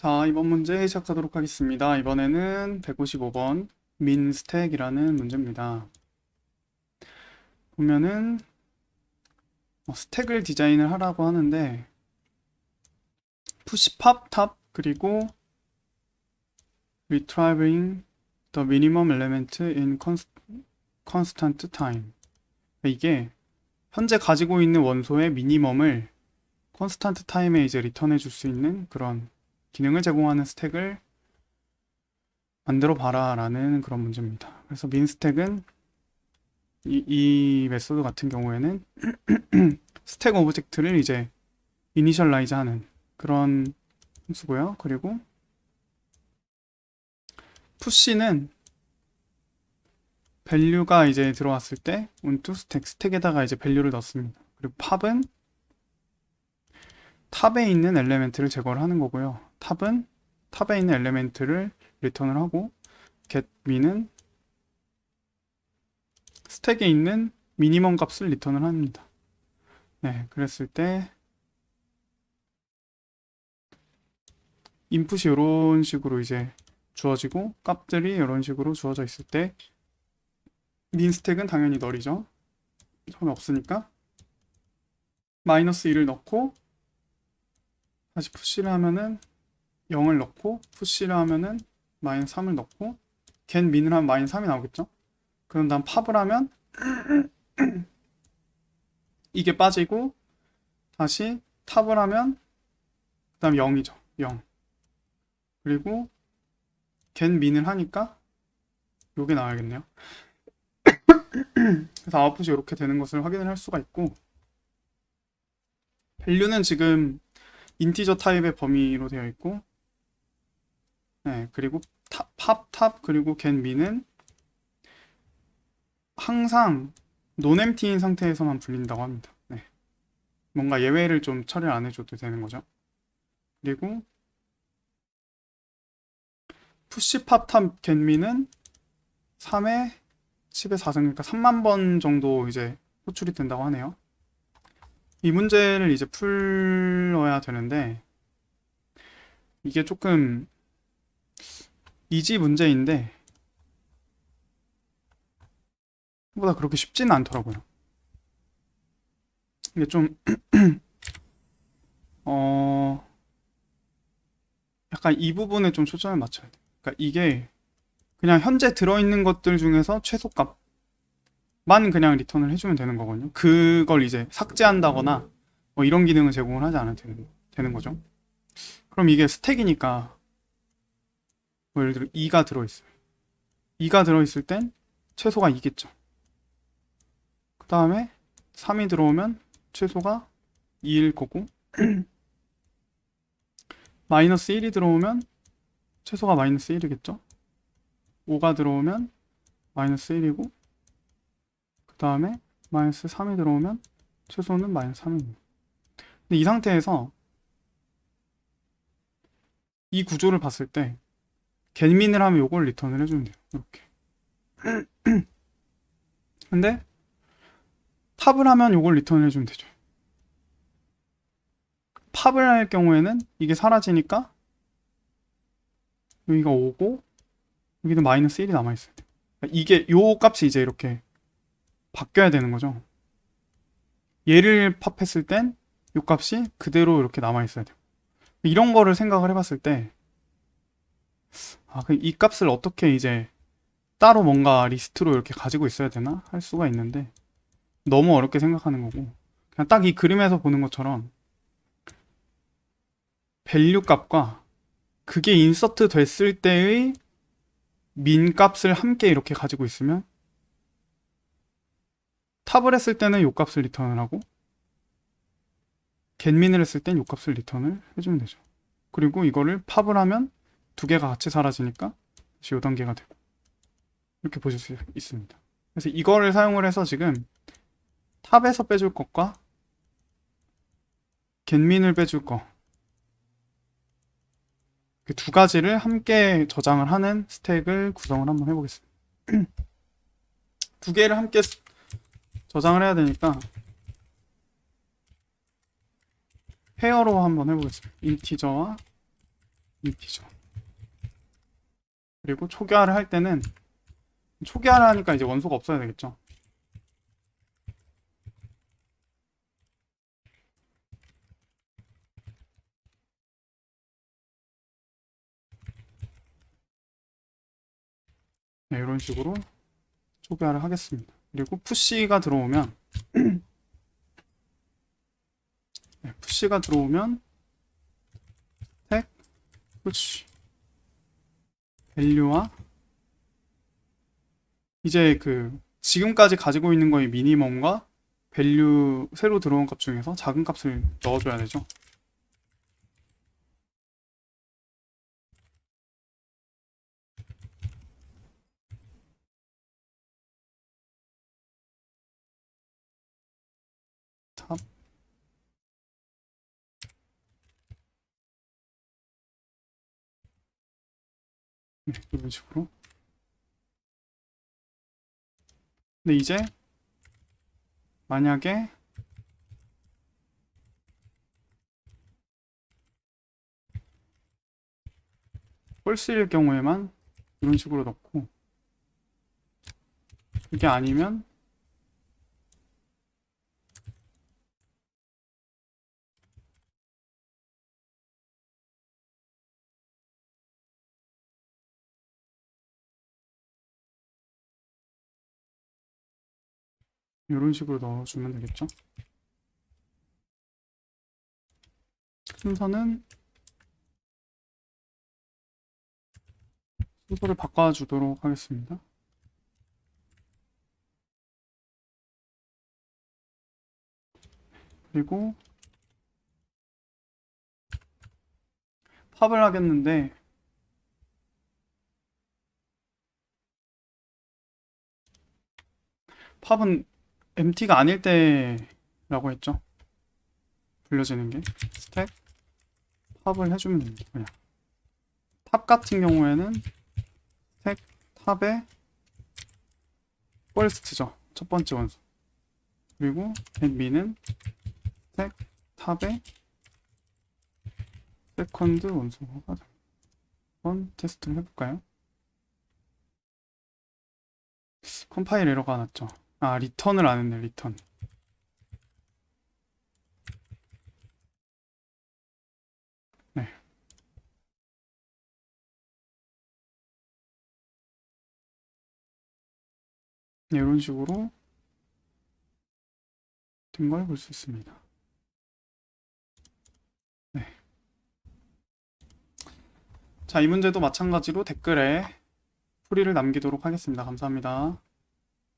자, 이번 문제 시작하도록 하겠습니다. 이번에는 155번 민 스택이라는 문제입니다. 보면은 어, 스택을 디자인을 하라고 하는데 푸시 팝, 탑 그리고 retrieving the minimum element in cons- constant time 이게 현재 가지고 있는 원소의 미니멈을 컨스탄트 타임에 이제 리턴해 줄 수 있는 그런 기능을 제공하는 스택을 만들어 봐라 라는 그런 문제입니다. 그래서 민 스택은 이, 이 메소드 같은 경우에는 스택 오브젝트를 이제 이니셜라이즈 하는 그런 함수고요. 그리고 푸시는 밸류가 이제 들어왔을 때 온투 스택, 스택에다가 이제 밸류를 넣습니다. 그리고 팝은 탑에 있는 엘레멘트를 제거를 하는 거고요. 탑은 탑에 있는 엘레멘트를 리턴을 하고 get민은 스택에 있는 미니멈 값을 리턴을 합니다. 네, 그랬을 때 인풋이 이런 식으로 이제 주어지고 값들이 이런 식으로 주어져 있을 때 민 스택은 당연히 널이죠. 처음에 없으니까 마이너스 1을 넣고 다시 푸시를 하면은 0을 넣고 푸시를 하면은 마이너스 3을 넣고 겐 민을 하면 마이너스 3이 나오겠죠? 그런 다음 팝을 하면 이게 빠지고 다시 탑을 하면 그 다음 0이죠. 0 그리고 겐 민을 하니까 요게 나와야겠네요. 그래서 아웃풋이 이렇게 되는 것을 확인을 할 수가 있고 밸류는 지금 인티저 타입의 범위로 되어 있고 네, 그리고 탑, 팝, 탑, 그리고 겐 미는 항상 논엠티인 상태에서만 불린다고 합니다. 네. 뭔가 예외를 좀 처리를 안 해줘도 되는 거죠. 그리고 푸시 팝, 탑, 겐 미는 3에 10의 4승, 그러니까 3만 번 정도 이제 호출이 된다고 하네요. 이 문제를 이제 풀어야 되는데 이게 조금 이지 문제인데 생각보다 그렇게 쉽지는 않더라고요. 이게 좀 어, 약간 이 부분에 좀 초점을 맞춰야 돼요. 그러니까 이게 그냥 현재 들어있는 것들 중에서 최소값 만 그냥 리턴을 해주면 되는 거거든요. 그걸 이제 삭제한다거나 뭐 이런 기능을 제공을 하지 않아도 되는, 되는 거죠. 그럼 이게 스택이니까 뭐 예를 들어 2가 들어있어요. 2가 들어있을 땐 최소가 2겠죠. 그 다음에 3이 들어오면 최소가 2일 거고 마이너스 1이 들어오면 최소가 마이너스 1이겠죠. 5가 들어오면 마이너스 1이고 그 다음에 마이너스 3이 들어오면 최소는 마이너스 3입니다. 근데 이 상태에서 이 구조를 봤을 때 겟민을 하면 요걸 리턴을 해주면 돼요. 이렇게. 근데 탑을 하면 요걸 리턴을 해주면 되죠. 팝을 할 경우에는 이게 사라지니까 여기가 5고 여기도 마이너스 1이 남아있어야 돼요. 그러니까 이게 요 값이 이제 이렇게 바뀌어야 되는 거죠. 얘를 팝했을 땐 요 값이 그대로 이렇게 남아있어야 돼요. 이런 거를 생각을 해봤을 때, 아, 그이 값을 어떻게 이제 따로 뭔가 리스트로 이렇게 가지고 있어야 되나? 할 수가 있는데, 너무 어렵게 생각하는 거고, 그냥 딱 이 그림에서 보는 것처럼, 밸류 값과 그게 인서트 됐을 때의 민 값을 함께 이렇게 가지고 있으면 탑을 했을 때는 요 값을 리턴을 하고 겟민을 했을 땐요 값을 리턴을 해주면 되죠. 그리고 이거를 팝을 하면 두 개가 같이 사라지니까 다시 요 단계가 되고 이렇게 보실 수 있습니다. 그래서 이거를 사용을 해서 지금 탑에서 빼줄 것과 겟민을 빼줄 거 그 두 가지를 함께 저장을 하는 스택을 구성을 한번 해보겠습니다. 두 개를 함께 스- 저장을 해야 되니까 페어로 한번 해보겠습니다. 인티저와 인티저. 그리고 초기화를 할 때는 초기화를 하니까 이제 원소가 없어야 되겠죠. 네, 이런 식으로 초기화를 하겠습니다. 그리고 푸시가 들어오면 네, 푸시가 들어오면 택 푸시 밸류와 이제 그 지금까지 가지고 있는 거의 미니멈과 밸류 새로 들어온 값 중에서 작은 값을 넣어줘야 되죠. 탑 네, 이런 식으로. 근데 이제 만약에 펄스일 경우에만 이런 식으로 넣고 이게 아니면 이런 식으로 넣어주면 되겠죠. 순서는 순서를 바꿔주도록 하겠습니다. 그리고 팝을 하겠는데 팝은 MT가 아닐 때라고 했죠. 불려지는 게 스택 팝을 해주면 됩니다. 그냥 탑 같은 경우에는 스택 탑에 퍼스트죠. 첫 번째 원소. 그리고 admin은 스택 탑에 세컨드 원소가 됩니다. 한번 테스트를 해볼까요? 컴파일 에러가 났죠. 아, 리턴을 안 했네, 리턴. 네. 네, 이런 식으로 된 걸 볼 수 있습니다. 네. 자, 이 문제도 마찬가지로 댓글에 풀이를 남기도록 하겠습니다. 감사합니다.